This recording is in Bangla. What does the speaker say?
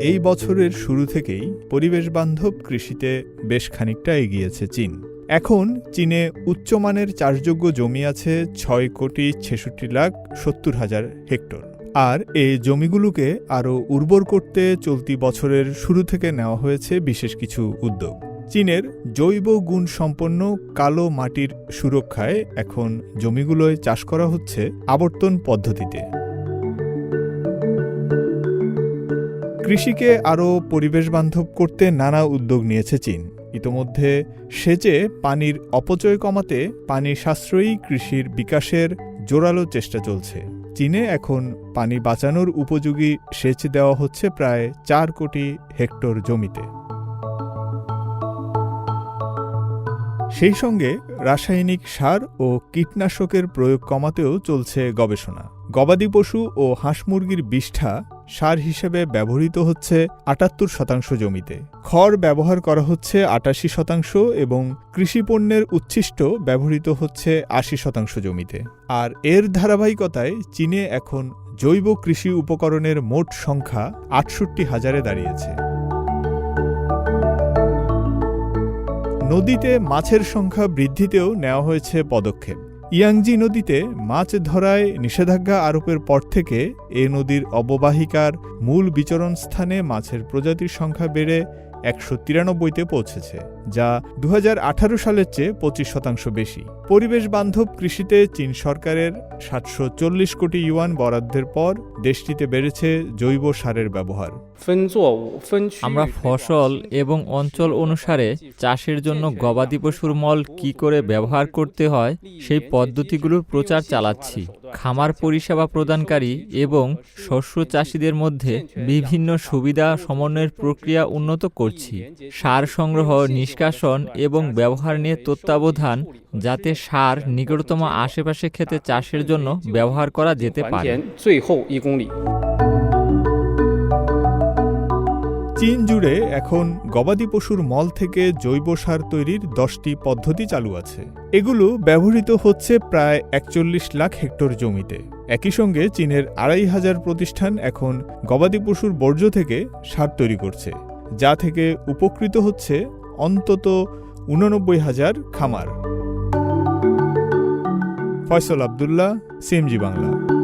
এই বছরের শুরু থেকেই পরিবেশ বান্ধব কৃষিতে বেশ খানিকটা এগিয়েছে চীন। এখন চীনে উচ্চমানের চাষযোগ্য জমি আছে ছয় কোটি ছেষট্টি লাখ সত্তর হাজার হেক্টর। আর এই জমিগুলোকে আরও উর্বর করতে চলতি বছরের শুরু থেকে নেওয়া হয়েছে বিশেষ কিছু উদ্যোগ। চীনের জৈব গুণ সম্পন্ন কালো মাটির সুরক্ষায় এখন জমিগুলোয় চাষ করা হচ্ছে আবর্তন পদ্ধতিতে। কৃষিকে আরও পরিবেশবান্ধব করতে নানা উদ্যোগ নিয়েছে চীন। ইতোমধ্যে সেচে পানির অপচয় কমাতে পানি সাশ্রয়ী কৃষির বিকাশের জোরালো চেষ্টা চলছে। চীনে এখন পানি বাঁচানোর উপযোগী সেচ দেওয়া হচ্ছে প্রায় চার কোটি হেক্টর জমিতে। সেই সঙ্গে রাসায়নিক সার ও কীটনাশকের প্রয়োগ কমাতেও চলছে গবেষণা। গবাদি পশু ও হাঁস মুরগির বিষ্ঠা সার হিসেবে ব্যবহৃত হচ্ছে আটাত্তর শতাংশ জমিতে। খড় ব্যবহার করা হচ্ছে আটাশি শতাংশ এবং কৃষিপণ্যের উচ্ছিষ্ট ব্যবহৃত হচ্ছে আশি শতাংশ জমিতে। আর এর ধারাবাহিকতায় চীনে এখন জৈব কৃষি উপকরণের মোট সংখ্যা আটষট্টি হাজারে দাঁড়িয়েছে। নদীতে মাছের সংখ্যা বৃদ্ধিতেও নেওয়া হয়েছে পদক্ষেপ। ইয়াংজি নদীতে মাছ ধরায় নিষেধাজ্ঞা আরোপের পর থেকে এ নদীর অববাহিকার মূল বিচরণ স্থানে মাছের প্রজাতির সংখ্যা বেড়ে একশো তিরানব্বইতে পৌঁছেছে, যা দু হাজার আঠারো সালের চেয়ে পঁচিশ শতাংশ বেশি। পরিবেশ বান্ধব কৃষিতে চীন সরকারের সাতশো চল্লিশ কোটি ইউয়ান বরাদ্দের পর দেশটিতে বেড়েছে জৈব সারের ব্যবহার। আমরা ফসল এবং অঞ্চল অনুসারে চাষের জন্য গবাদি পশুর মল কি করে ব্যবহার করতে হয়, সেই পদ্ধতিগুলোর প্রচার চালাচ্ছি। খামার পরিষেবা প্রদানকারী এবং শস্য চাষিদের মধ্যে বিভিন্ন সুবিধা সমন্বয়ের প্রক্রিয়া উন্নত করছি। সার সংগ্রহ, নিষ্কাশন এবং ব্যবহার নিয়ে তত্ত্বাবধান যাতে সার নিকটতম আশেপাশে ক্ষেত্রে চাষের জন্য ব্যবহার করা যেতে 还 পারে। চীন জুড়ে এখন গবাদি পশুর মল থেকে জৈব সার তৈরির দশটি পদ্ধতি চালু আছে। এগুলো ব্যবহৃত হচ্ছে প্রায় একচল্লিশ লাখ হেক্টর জমিতে। একই সঙ্গে চীনের আড়াই হাজার প্রতিষ্ঠান এখন গবাদি পশুর বর্জ্য থেকে সার তৈরি করছে, যা থেকে উপকৃত হচ্ছে অন্তত উননব্বই হাজার খামার। ফয়সল আবদুল্লাহ, সিএমজি বাংলা।